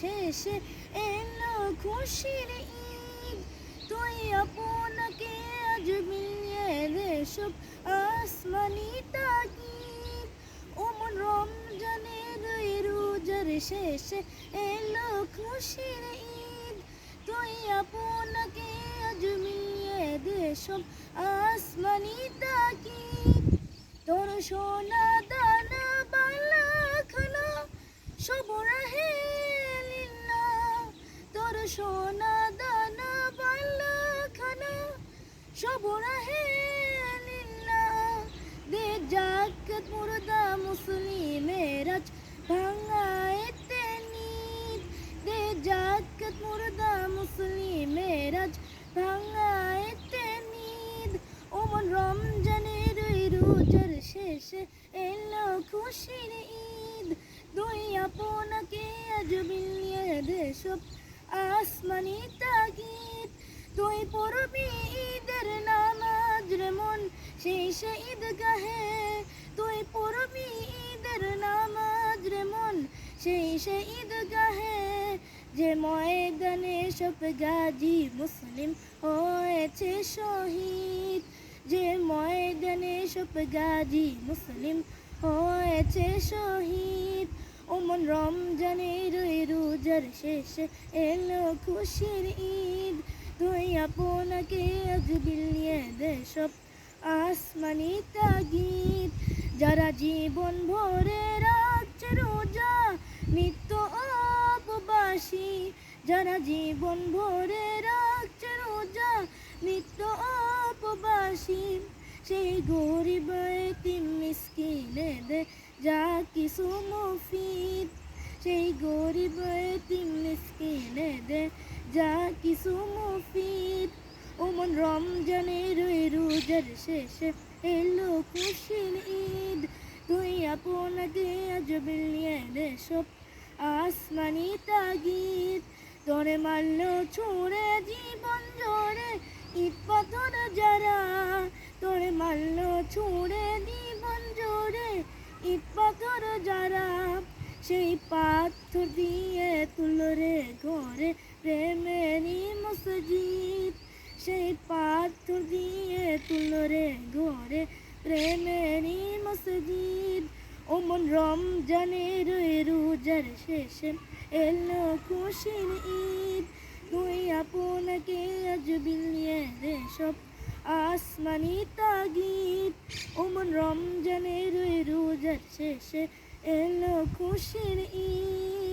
শেষে এলো খুশির ঈদ। তুই আপনাকে আজ মিলিয়ে দে সব আসমানি তাকিদ ওমন রমজানের রোজার শেষে এলো খুশির ঈদ। তুই আপনাকে আজ মিলিয়ে দে সব আসমানি তাকিদ তোর সোনা দানা বালা খানা সব রাহে সোনা দানা বালা খানা, সব রাহে লীলা। দে জাকাত মুর্দা মুসলিমের আজ ভাঙাইতে নিদ দে জাকাত মুর্দা মুসলিমের আজ ভাঙাইতে নিদ ওমন রমজানের রোজার শেষে এলো খুশির ঈদ। দুই আপনাকে আজ বিলিয়ে দে সব আসমানি তাগিদ। তুই পড়বি ঈদের নামাজ রে মন, সেই সে ঈদ গাহে তুই পড়বি ঈদের নামাজ রে মন, সেই সে ঈদ গাহে যে ময়দানে সব গাজী মুসলিম হয়েছে শহীদ। যে ময়দানে সব গাজী মুসলিম হয়েছে শহীদ। ওমন রমজানের রোজার শেষে এলো খুশির ঈদ। তুই আপনাকে আজ বিলিয়ে দে সব আসমানি তাগিদ। যারা জীবন ভরে রাখছে রোজা, নিত্য উপবাসী যারা জীবন ভরে রাখছে রোজা, নিত্য উপবাসী সেই গরিব তিন মিসকিনে দে, যা কিছু মুফিদ। সেই গরিব তিন মিসকিনে দে, যা কিছু মুফিদ। ওমন রমজানের ওই রোজার শেষে এলো খুশির ঈদ। তুই আপনাকে আজ বিলিয়ে সব আসমানি তাগিদ। তোরে মারলো ছুঁড়ে জীবন জোরে ইট পাথর যারা, তোরে মারলো ছুঁড়ে জীবন জোরে ইট পাথর যারা, সেই পাথর দিয়ে তুলরে ঘরে প্রেমেরই মসজিদ। সেই পাথর দিয়ে তুলরে ঘরে প্রেমেরই মসজিদ। ওমন রমজানের রোজার শেষে এলো খুশির ঈদ। তুই আপনাকে আজ বিলিয়ে রে সব আসমানি তাগিদ। ওমন রমজানের রোজার শেষে এলো খুশির ঈদ।